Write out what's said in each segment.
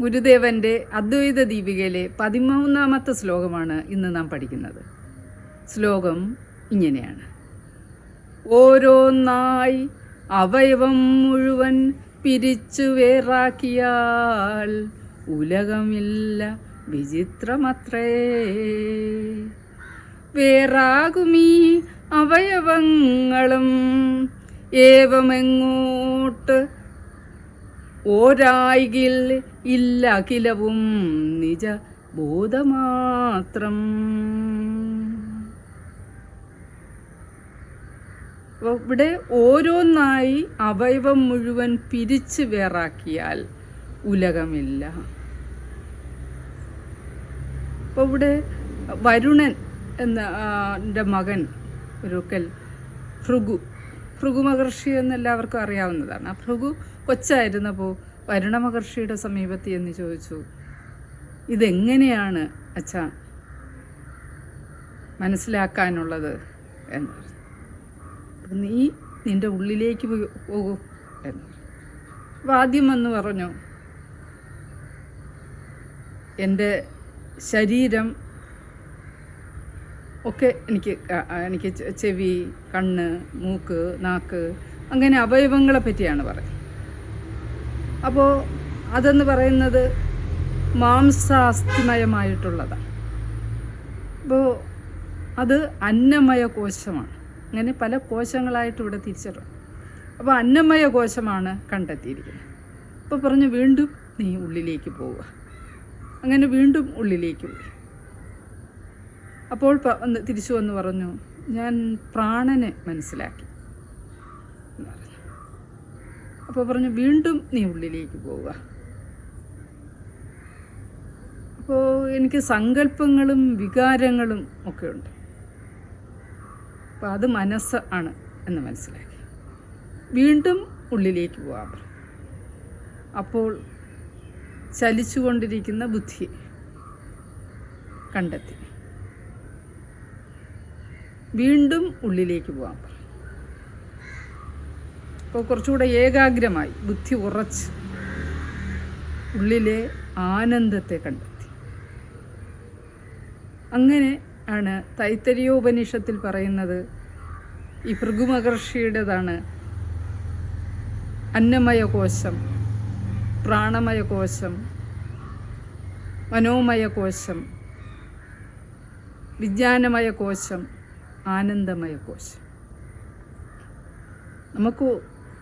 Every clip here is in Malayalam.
ഗുരുദേവന്റെ അദ്വൈത ദീപികയിലെ പതിമൂന്നാമത്തെ ശ്ലോകമാണ് ഇന്ന് നാം പഠിക്കുന്നത്. ശ്ലോകം ഇങ്ങനെയാണ്. ഓരോന്നായി അവയവം മുഴുവൻ പിരിച്ചു വേറാക്കിയാൽ ഉലകമില്ല വിചിത്രമത്രേ. വേറാകുമീ അവയവങ്ങളും ഏവമെങ്ങോട്ട് ഓരായികിൽ ഇല്ല അഖിലവും നിജ ബോധമാത്രം ഇവിടെ ഓരോന്നായി അവയവം മുഴുവൻ പിരിച്ച് വേറാക്കിയാൽ ഉലകമില്ല. അപ്പോൾ ഇവിടെ വരുണൻ എന്ന മകൻ ഒരിക്കൽ ഭൃഗു ഭൃഗു മഹർഷി എന്ന് എല്ലാവർക്കും അറിയാവുന്നതാണ്. ആ ഭൃഗു കൊച്ചായിരുന്നപ്പോൾ വരുണ മഹർഷിയുടെ സമീപത്ത് എന്ന് ചോദിച്ചു. ഇതെങ്ങനെയാണ് അച്ഛ മനസ്സിലാക്കാനുള്ളത് എന്ന് നീ നിന്റെ ഉള്ളിലേക്ക് പോകൂ എന്ന് ആദ്യം വന്ന് പറഞ്ഞു എന്റെ ശരീരം ഒക്കെ എനിക്ക് എനിക്ക് ചെവി കണ്ണ് മൂക്ക് നാക്ക് അങ്ങനെ അവയവങ്ങളെ പറ്റിയാണ് പറയുന്നത്. അപ്പോൾ അതെന്ന് പറയുന്നത് മാംസാസ്ഥിമയമായിട്ടുള്ളതാണ്. അപ്പോൾ അത് അന്നമയ കോശമാണ്. അങ്ങനെ പല കോശങ്ങളായിട്ട് ഇവിടെ തിരിച്ചിട്ടുണ്ട് അപ്പോൾ അന്നമയ കോശമാണ് കണ്ടെത്തിയിരിക്കുന്നത്. അപ്പോൾ പറഞ്ഞു വീണ്ടും നീ ഉള്ളിലേക്ക് പോവുക. അങ്ങനെ വീണ്ടും ഉള്ളിലേക്ക് പോയി. അപ്പോൾ തിരിച്ചു വന്ന് പറഞ്ഞു ഞാൻ പ്രാണനെ മനസ്സിലാക്കി എന്ന് പറഞ്ഞു അപ്പോൾ പറഞ്ഞു വീണ്ടും നീ ഉള്ളിലേക്ക് പോവുക. അപ്പോൾ എനിക്ക് സങ്കല്പങ്ങളും വികാരങ്ങളും ഒക്കെ ഉണ്ട്. അപ്പോൾ അത് മനസ്സ് ആണ് എന്ന് മനസ്സിലാക്കി. വീണ്ടും ഉള്ളിലേക്ക് പറഞ്ഞു അപ്പോൾ ചലിച്ചുകൊണ്ടിരിക്കുന്ന ബുദ്ധി കണ്ടെത്തി. വീണ്ടും ഉള്ളിലേക്ക് പറഞ്ഞു അപ്പോൾ കുറച്ചുകൂടെ ഏകാഗ്രമായി ബുദ്ധി ഉറച്ച് ഉള്ളിലെ ആനന്ദത്തെ കണ്ടെത്തി. അങ്ങനെ ആണ് തൈത്തരീയോപനിഷത്തിൽ പറയുന്നത് ഈ ഭൃഗുമഹർഷിയുടേതാണ് അന്നമയ കോശം പ്രാണമയ കോശം മനോമയ കോശം വിജ്ഞാനമയ കോശം ആനന്ദമയ കോശം നമുക്ക്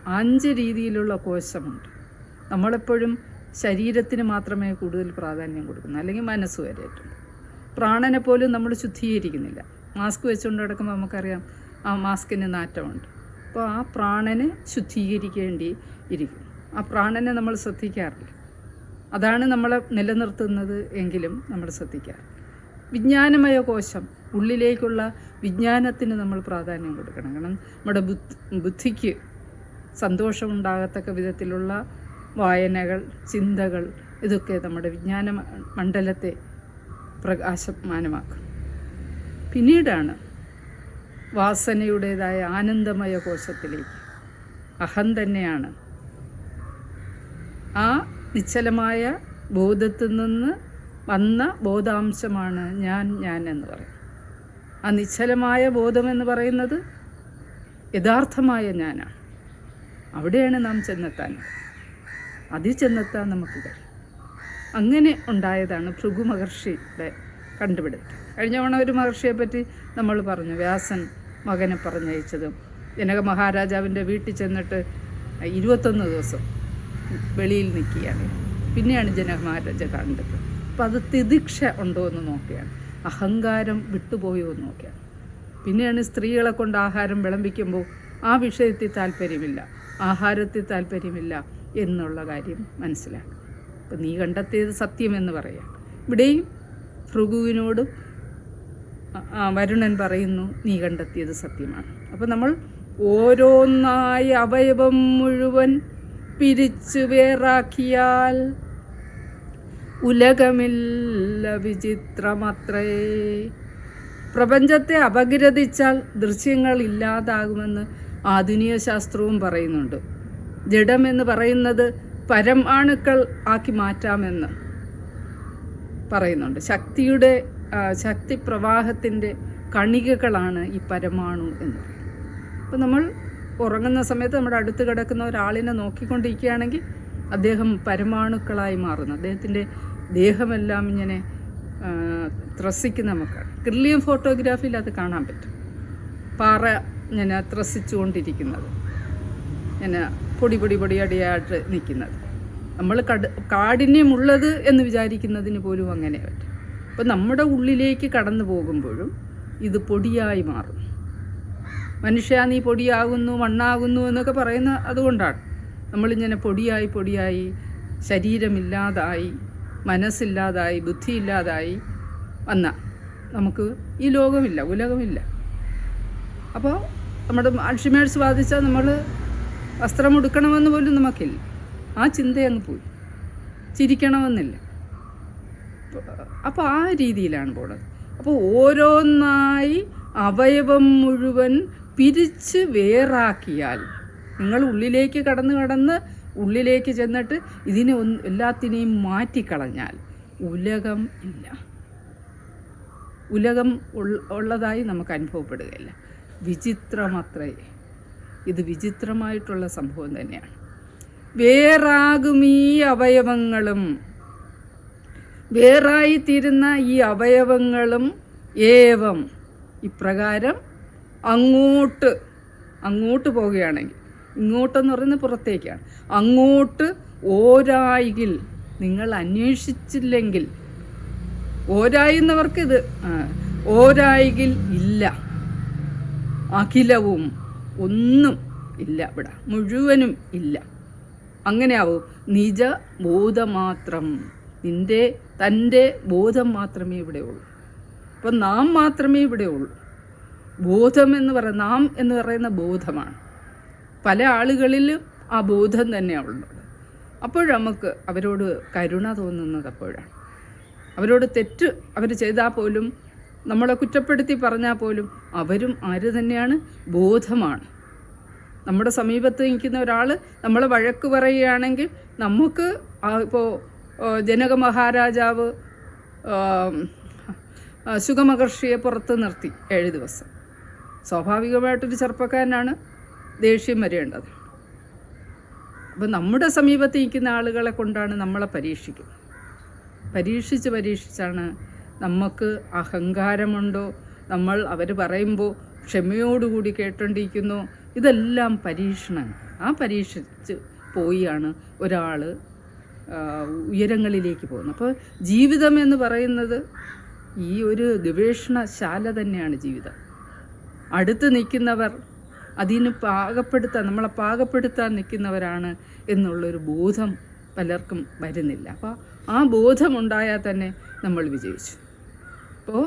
അഞ്ച് രീതിയിലുള്ള കോശമുണ്ട്. നമ്മളെപ്പോഴും ശരീരത്തിന് മാത്രമേ കൂടുതൽ പ്രാധാന്യം കൊടുക്കുന്നു അല്ലെങ്കിൽ മനസ്സ് വരെയായിട്ടുണ്ട് പ്രാണനെ പോലും നമ്മൾ ശുദ്ധീകരിക്കുന്നില്ല. മാസ്ക് വെച്ചുകൊണ്ട് നടക്കുമ്പോൾ നമുക്കറിയാം ആ മാസ്കിന് നാറ്റമുണ്ട്. അപ്പോൾ ആ പ്രാണനെ ശുദ്ധീകരിക്കേണ്ടി ഇരിക്കും. ആ പ്രാണനെ നമ്മൾ ശ്രദ്ധിക്കാറില്ല. അതാണ് നമ്മളെ നിലനിർത്തുന്നത് എങ്കിലും നമ്മൾ ശ്രദ്ധിക്കാറ് വിജ്ഞാനമയ കോശം ഉള്ളിലേക്കുള്ള വിജ്ഞാനത്തിന് നമ്മൾ പ്രാധാന്യം കൊടുക്കണം. കാരണം നമ്മുടെ ബുദ്ധിക്ക് സന്തോഷമുണ്ടാകത്തക്ക വിധത്തിലുള്ള വായനകൾ ചിന്തകൾ ഇതൊക്കെ നമ്മുടെ വിജ്ഞാന മണ്ഡലത്തെ പ്രകാശമാനമാക്കും. പിന്നീടാണ് വാസനയുടേതായ ആനന്ദമയ കോശത്തിലേക്ക്. അഹം തന്നെയാണ്. ആ നിശ്ചലമായ ബോധത്തിൽ നിന്ന് വന്ന ബോധാംശമാണ് ഞാൻ ഞാൻ എന്ന് പറയും ആ നിശ്ചലമായ ബോധമെന്ന് പറയുന്നത് യഥാർത്ഥമായ ഞാനാണ്. അവിടെയാണ് നാം ചെന്നെത്താൻ. അതിൽ ചെന്നെത്താൻ നമുക്ക് കഴിയും. അങ്ങനെ ഉണ്ടായതാണ് ഭൃഗു മഹർഷിയുടെ കണ്ടുപിടുത്തം. കഴിഞ്ഞ തവണ ഒരു മഹർഷിയെ പറ്റി നമ്മൾ പറഞ്ഞു വ്യാസൻ മകനെ പറഞ്ഞയച്ചതും. ജനക മഹാരാജാവിന്റെ വീട്ടിൽ ചെന്നിട്ട് ഇരുപത്തൊന്ന് ദിവസം വെളിയിൽ നിൽക്കുകയാണ്. പിന്നെയാണ് ജനക മഹാരാജ കണ്ടത്. അപ്പം അത് തിദിക്ഷ ഉണ്ടോ എന്ന് നോക്കുകയാണ് അഹങ്കാരം വിട്ടുപോയോ എന്ന് നോക്കുകയാണ് പിന്നെയാണ് സ്ത്രീകളെ കൊണ്ട് ആഹാരം വിളമ്പിക്കുമ്പോൾ ആ വിഷയത്തിൽ താല്പര്യമില്ല ആഹാരത്തിൽ താല്പര്യമില്ല എന്നുള്ള കാര്യം മനസ്സിലാക്കുക. അപ്പം നീ കണ്ടെത്തിയത് സത്യമെന്ന് പറയാം. ഇവിടെയും ഭൃഗുവിനോടും വരുണൻ പറയുന്നു നീ കണ്ടെത്തിയത് സത്യമാണ്. അപ്പം നമ്മൾ ഓരോന്നായി അവയവം മുഴുവൻ പിരിച്ചു വേറാക്കിയാൽ ഉലകമില്ല വിചിത്രമത്രേ. പ്രപഞ്ചത്തെ അപഗ്രഥിച്ചാൽ ദൃശ്യങ്ങൾ ഇല്ലാതാകുമെന്ന് ആധുനിക ശാസ്ത്രവും പറയുന്നുണ്ട്. ജഡമെന്ന് പറയുന്നത് പരമാണുക്കൾ ആക്കി മാറ്റാമെന്ന് പറയുന്നുണ്ട്. ശക്തിയുടെ ശക്തി പ്രവാഹത്തിന്റെ കണികകളാണ് ഈ പരമാണു എന്ന് അപ്പോൾ നമ്മൾ ഉറങ്ങുന്ന സമയത്ത് നമ്മുടെ അടുത്ത് കിടക്കുന്ന ഒരാളിനെ നോക്കിക്കൊണ്ടിരിക്കുകയാണെങ്കിൽ അദ്ദേഹം പരമാണുക്കളായി മാറുന്നു. അദ്ദേഹത്തിന്റെ ദേഹമെല്ലാം ഇങ്ങനെ ത്രസിക്കുന്ന നമുക്ക് ക്രില്ലിയം ഫോട്ടോഗ്രാഫിയിൽ അത് കാണാൻ പറ്റും. പാറ ഇങ്ങനെ ത്രസിച്ചുകൊണ്ടിരിക്കുന്നത്. ഇങ്ങനെ പൊടി പൊടി പൊടിയടിയായിട്ട് നിൽക്കുന്നത്. നമ്മൾ കട് കാഠിന്യമുള്ളത് എന്ന് വിചാരിക്കുന്നതിന് പോലും അങ്ങനെ പറ്റും. അപ്പം നമ്മുടെ ഉള്ളിലേക്ക് കടന്നു പോകുമ്പോഴും ഇത് പൊടിയായി മാറും. മനുഷ്യ നീ പൊടിയാകുന്നു മണ്ണാകുന്നു എന്നൊക്കെ പറയുന്ന അതുകൊണ്ടാണ്. നമ്മളിങ്ങനെ പൊടിയായി പൊടിയായി ശരീരമില്ലാതായി മനസ്സില്ലാതായി ബുദ്ധിയില്ലാതായി വന്ന. നമുക്ക് ഈ ലോകമില്ല ഉലകമില്ല. അപ്പോൾ നമ്മുടെ അൾഷിമേഴ്സ് ബാധിച്ചാൽ നമ്മൾ വസ്ത്രം ഉടുക്കണമെന്ന് പോലും നമുക്കില്ല. ആ ചിന്തയങ്ങ് പോയി. ചിരിക്കണമെന്നില്ല. അപ്പോൾ ആ രീതിയിലാണ് പോണത്. അപ്പോൾ ഓരോന്നായി അവയവം മുഴുവൻ പിരിച്ച് വേറാക്കിയാൽ നിങ്ങൾ ഉള്ളിലേക്ക് കടന്ന് കടന്ന് ഉള്ളിലേക്ക് ചെന്നിട്ട് ഇതിനെ ഒന്ന് എല്ലാത്തിനെയും മാറ്റിക്കളഞ്ഞാൽ ഉലകം ഇല്ല. ഉലകം ഉള്ളതായി നമുക്ക് അനുഭവപ്പെടുകയില്ല. വിചിത്രമത്രേ. ഇത് വിചിത്രമായിട്ടുള്ള സംഭവം തന്നെയാണ്. വേറാകും ഈ അവയവങ്ങളും. വേറായിത്തീരുന്ന ഈ അവയവങ്ങളും ഏവം. ഇപ്രകാരം അങ്ങോട്ട് അങ്ങോട്ട് പോവുകയാണെങ്കിൽ ഇങ്ങോട്ടെന്ന് പറയുന്നത് പുറത്തേക്കാണ്. അങ്ങോട്ട് ഓരായിൽ നിങ്ങൾ അന്വേഷിച്ചില്ലെങ്കിൽ ഓരായുന്നവർക്ക് ഇത് ഓരായിൽ ഇല്ല. അഖിലവും ഒന്നും ഇല്ല ഇവിടെ. മുഴുവനും ഇല്ല. അങ്ങനെയാവൂ. നിജ ബോധമാത്രം നിന്റെ തന്റെ ബോധം മാത്രമേ ഇവിടെ ഉള്ളൂ. അപ്പം നാം മാത്രമേ ഇവിടെ ഉള്ളൂ. ബോധം എന്ന് പറയുന്ന നാം എന്ന് പറയുന്ന ബോധമാണ്. പല ആളുകളിലും ആ ബോധം തന്നെയാണ് ഉള്ളത്. അപ്പോൾ നമുക്ക് അവരോട് കരുണ തോന്നുന്നത് അപ്പോഴാണ്. അവരോട് തെറ്റ് അവർ ചെയ്താൽ പോലും നമ്മളെ കുറ്റപ്പെടുത്തി പറഞ്ഞാൽ പോലും അവരും ആര് തന്നെയാണ്? ബോധമാണ്. നമ്മുടെ സമീപത്ത് നിൽക്കുന്ന ഒരാൾ നമ്മളെ വഴക്ക് പറയുകയാണെങ്കിൽ നമുക്ക് ഇപ്പോൾ ജനക മഹാരാജാവ് സുഖമഹർഷിയെ പുറത്ത് നിർത്തി ഏഴ് ദിവസം. സ്വാഭാവികമായിട്ടൊരു ചെറുപ്പക്കാരനാണ് ദേഷ്യം വരേണ്ടത്. അപ്പം നമ്മുടെ സമീപത്ത് നിൽക്കുന്ന ആളുകളെ കൊണ്ടാണ് നമ്മളെ പരീക്ഷിക്കുന്നത്. പരീക്ഷിച്ച് പരീക്ഷിച്ചാണ് നമുക്ക് അഹങ്കാരമുണ്ടോ? നമ്മൾ അവർ പറയുമ്പോൾ ക്ഷമയോടുകൂടി കേട്ടോണ്ടിരിക്കുന്നു. ഇതെല്ലാം പരീക്ഷണം ആ പരീക്ഷിച്ച് പോയിയാണ് ഒരാൾ ഉയരങ്ങളിലേക്ക് പോകുന്നത്. അപ്പോൾ ജീവിതം എന്ന് പറയുന്നത് ഈ ഒരു ഗവേഷണശാല തന്നെയാണ് ജീവിതം. അടുത്ത് നിൽക്കുന്നവർ അതിന് പാകപ്പെടുത്താൻ നമ്മളെ പാകപ്പെടുത്താൻ നിൽക്കുന്നവരാണ് എന്നുള്ളൊരു ബോധം പലർക്കും വരുന്നില്ല. അപ്പോൾ ആ ബോധമുണ്ടായാൽ തന്നെ നമ്മൾ വിജയിച്ചു. അപ്പോൾ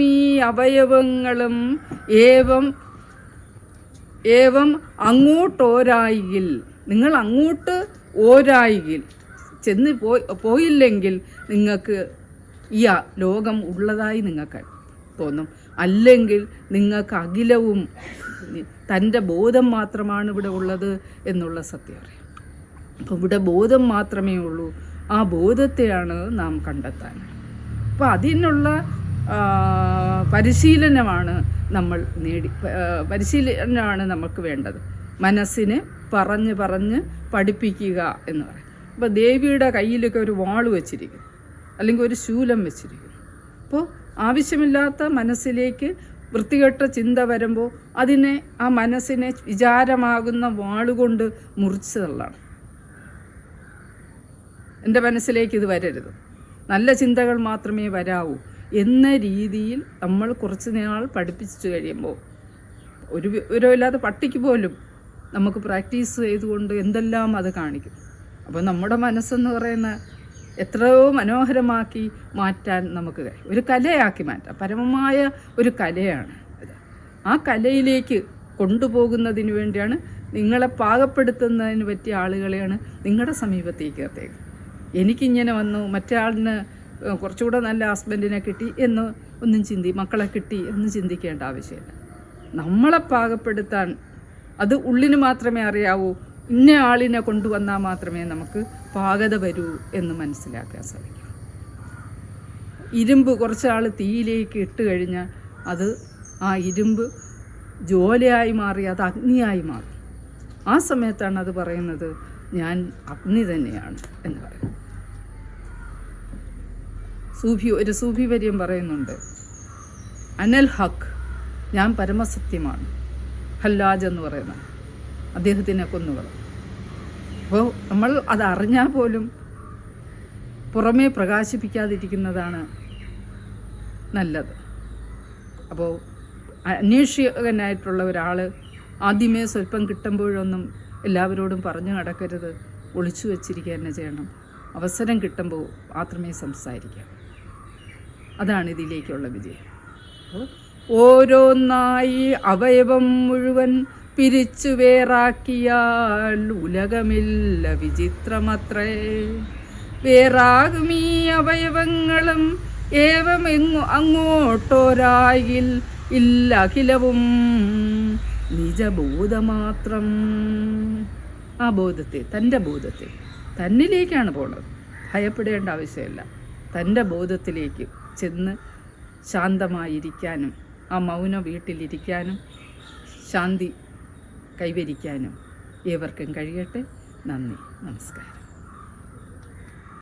ഈ അവയവങ്ങളും ഏവം ഏവം ഓരായിൽ നിങ്ങൾ അങ്ങോട്ട് ഓരായിൽ ചെന്ന് പോയി പോയില്ലെങ്കിൽ നിങ്ങൾക്ക് ഈ ലോകം ഉള്ളതായി നിങ്ങൾക്ക് തോന്നും. അല്ലെങ്കിൽ നിങ്ങൾക്ക് അഖിലവും തന്റെ ബോധം മാത്രമാണ് ഇവിടെ ഉള്ളത് എന്നുള്ള സത്യം അറിയാം. അപ്പോൾ ഇവിടെ ബോധം മാത്രമേ ഉള്ളൂ. ആ ബോധത്തെയാണ് നാം കണ്ടെത്താൻ അപ്പോൾ അതിനുള്ള പരിശീലനമാണ് നമ്മൾ നേടി പരിശീലനമാണ് നമുക്ക് വേണ്ടത്. മനസ്സിനെ പറഞ്ഞ് പറഞ്ഞ് പഠിപ്പിക്കുക എന്ന് പറയും. അപ്പോൾ ദേവിയുടെ കയ്യിലൊക്കെ ഒരു വാൾ വെച്ചിരിക്കും അല്ലെങ്കിൽ ഒരു ശൂലം വെച്ചിരിക്കും അപ്പോൾ ആവശ്യമില്ലാത്ത മനസ്സിലേക്ക് വൃത്തികെട്ട ചിന്ത വരുമ്പോൾ അതിനെ ആ മനസ്സിനെ വിചാരമാകുന്ന വാളുകൊണ്ട് മുറിച്ച് തള്ളണം. എന്റെ മനസ്സിലേക്ക് ഇത് വരരുത്. നല്ല ചിന്തകൾ മാത്രമേ വരാവൂ എന്ന രീതിയിൽ നമ്മൾ കുറച്ച് നാൾ പഠിപ്പിച്ചു കഴിയുമ്പോൾ ഒരു വിവരമില്ലാത്ത പട്ടിക്ക് പോലും നമുക്ക് പ്രാക്ടീസ് ചെയ്തുകൊണ്ട് എന്തെല്ലാം അത് കാണിക്കും. അപ്പോൾ നമ്മുടെ മനസ്സെന്ന് പറയുന്ന എത്രയോ മനോഹരമാക്കി മാറ്റാൻ നമുക്ക് ഒരു കലയാക്കി മാറ്റാം. പരമമായ ഒരു കലയാണ് ആ കലയിലേക്ക് കൊണ്ടുപോകുന്നതിന് വേണ്ടിയാണ് നിങ്ങളെ പാകപ്പെടുത്തുന്നതിന് പറ്റിയ ആളുകളെയാണ് നിങ്ങളുടെ സമീപത്തേക്ക് നിർത്തിയത് എനിക്കിങ്ങനെ വന്നു മറ്റേ കുറച്ചുകൂടെ നല്ല ഹസ്ബൻഡിനെ കിട്ടി എന്ന് ഒന്നും ചിന്തി മക്കളെ കിട്ടി എന്ന് ചിന്തിക്കേണ്ട ആവശ്യമില്ല. നമ്മളെ പാകപ്പെടുത്താൻ അത് ഉള്ളിന് മാത്രമേ അറിയാവൂ ഇന്ന ആളിനെ കൊണ്ടുവന്നാൽ മാത്രമേ നമുക്ക് പാകത വരൂ എന്ന് മനസ്സിലാക്കാൻ സാധിക്കൂ. ഇരുമ്പ് കുറച്ചാൾ തീയിലേക്ക് ഇട്ട് കഴിഞ്ഞാൽ അത് ആ ഇരുമ്പ് ജോലിയായി മാറി അത് അഗ്നിയായി മാറി. ആ സമയത്താണ് അത് പറയുന്നത് ഞാൻ അഗ്നി തന്നെയാണ് എന്ന് പറയുന്നത്. സൂഫി ഒരു സൂഫി വര്യം പറയുന്നുണ്ട്. അനൽ ഹക്ക് ഞാൻ പരമസത്യമാണ്. ഹല്ലാജ് എന്ന് പറയുന്നത് അദ്ദേഹത്തിനെ കൊന്നുകള അപ്പോൾ നമ്മൾ അത് അറിഞ്ഞാൽ പോലും പുറമേ പ്രകാശിപ്പിക്കാതിരിക്കുന്നതാണ് നല്ലത്. അപ്പോൾ അന്വേഷകനായിട്ടുള്ള ഒരാൾ ആദ്യമേ സ്വല്പം കിട്ടുമ്പോഴൊന്നും എല്ലാവരോടും പറഞ്ഞു നടക്കരുത്. ഒളിച്ചു വച്ചിരിക്കുക തന്നെ ചെയ്യണം. അവസരം കിട്ടുമ്പോൾ മാത്രമേ സംസാരിക്കാം. അതാണ് ഇതിലേക്കുള്ള വിജയം. ഓരോന്നായി അവയവം മുഴുവൻ പിരിച്ചു വേറാക്കിയാൽ ഉലകമില്ല വിചിത്രമത്രേ. വേറാകും ഈ അവയവങ്ങളും ഏവമെങ്ങു അങ്ങോട്ടോരായിൽ ഇല്ല അഖിലവും നിജബോധമാത്രം. ആ ബോധത്തെ തന്റെ ബോധത്തെ തന്നിലേക്കാണ് പോണത്. ഭയപ്പെടേണ്ട ആവശ്യമില്ല. തന്റെ ബോധത്തിലേക്ക് ചെന്ന് ശാന്തമായിരിക്കാനും ആ മൗന വീട്ടിലിരിക്കാനും ശാന്തി കൈവരിക്കാനും ഏവർക്കും കഴിയട്ടെ. നന്ദി. നമസ്കാരം.